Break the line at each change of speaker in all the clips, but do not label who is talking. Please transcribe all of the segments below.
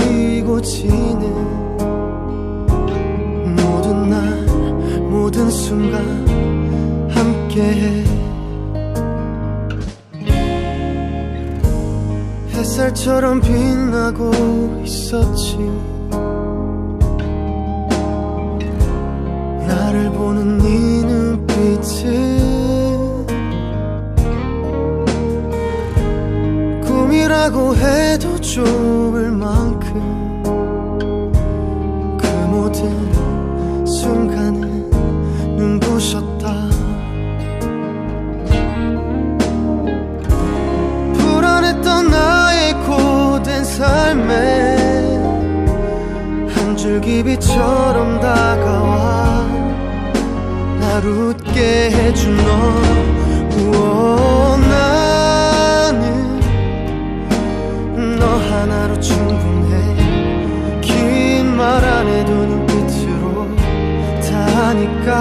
피고 지는 모든 날 모든 순간 함께해. 햇살처럼 빛나고 있었지. 나를 보는 네 눈빛은 해도 좁을 만큼 그 모든 순간은 눈부셨다. 불안했던 나의 고된 삶에 한 줄기 빛처럼 다가와. 날 웃게 해준 너 우와, 하니까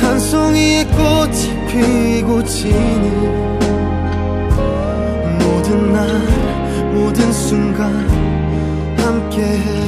한 송이의 꽃이 피고 지는 모든 날 모든 순간 함께해